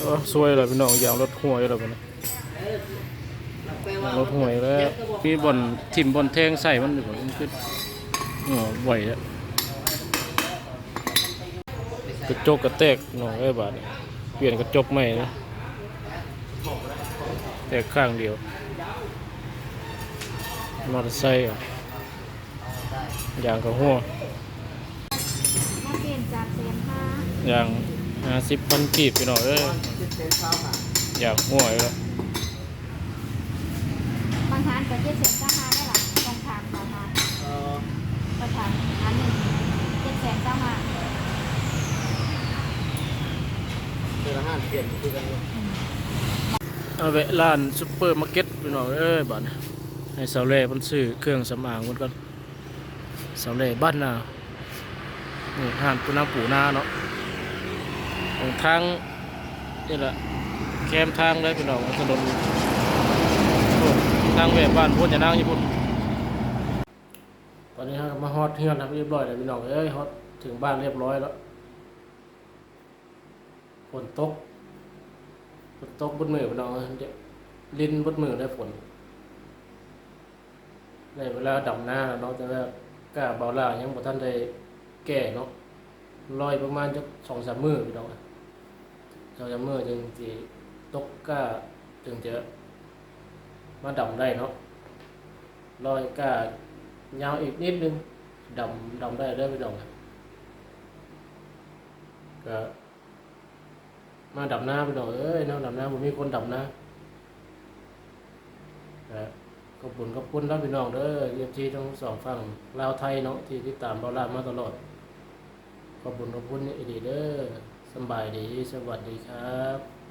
โอ้สวยเลยพี่น้องอย่างรถห่วยแล้วบัดนี้อย่างรถห่วยแล้วมีบ่อนทิ่มบ่อนแทงใส่มันอยู่มันคืออ๋อไหวแล้วกระจกกระแตกน้องเอ้ยบาดนี้เปลี่ยนกระจกใหม่นะแตกข้างเดียวมอเตอร์ไซค์อะอย่างกระหัวมาเปลี่ยนจากเสียนห้าอย่าง ห้าสิบพันกีบพี่น้องเอ้ยอย่างหัวอยู่แล้วบางทานก็เจ็ดเสียนก็ห้าได้หรอลองถามบางทานก็ถามอันหนึ่งเจ็ดแสนเก้าห้าเอาไปร้านซุปเปอร์มาร์เก็ตพี่น้องเอ้ยบ้านให้สาวเล่มันซื้อเครื่องสำอางมันก่อนสาวเล่บ้านนานี่ห้านปูนาปูนาเนาะตรง ทางนี่แหละแคมทางเลยพี่น้องถนนทางแวะบ้านพุ่นจะนั่งญี่ปุ่นตอนนี้เรามาฮอตเฮือนแล้วเรียบร้อยแล้วพี่น้องเอ้ยฮอตถึงบ้านเรียบร้อยแล้วฝนตกฝนตกบนมือพี่น้องเดี๋ยวลิ้นบนมือได้ฝนในเวลาดำหน้าแล้วเนาะแต่ว่ากล้าเบาล่ายังบ่ทันได้แก่เนาะลอยประมาณจักสองสามมือพี่น้อง สองสามมือจึงสิตกก้าจึงจะมาดำได้เนาะลอยกล้ายาวอีกนิดนึงดำดำได้เด้อพี่น้องก็มาดับหน้าไปหน่อยเอ้ยเนาะดับหน้าผมมีคนดับหน้าครับขอบคุณขอบคุณรับพี่น้องเด้อเยี่ยมที่ทั้งสองฝั่งลาวไทยเนาะที่ติดตามเราลามาตลอดขอบคุณขอบคุณอีดีเด้อ สบายดี สวัสดีครับ